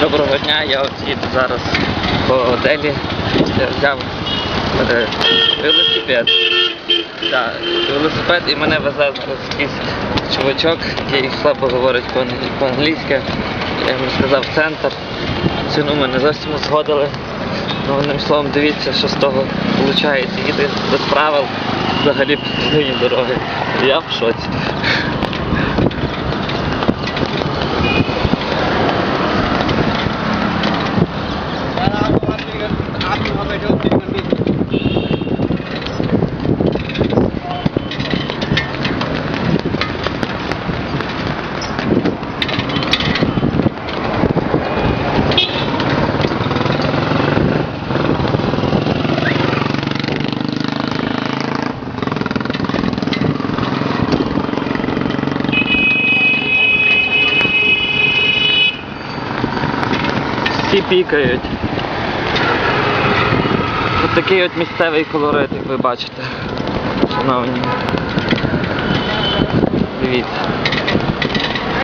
Доброго дня, я от їду зараз по Оделі. Я взяв е, велосипед. Да, велосипед і мене везе якийсь чувачок, який слабо говорить по- по-англійськи. Я йому сказав центр. Ціну ми не зовсім згодили. Ну, одним словом, дивіться, що з того виходить. Їде без правил взагалі по своїй дороги. Я в шоці. Всі пікають. Ось такий от місцевий колорит, як ви бачите. Шановні. Дивіться.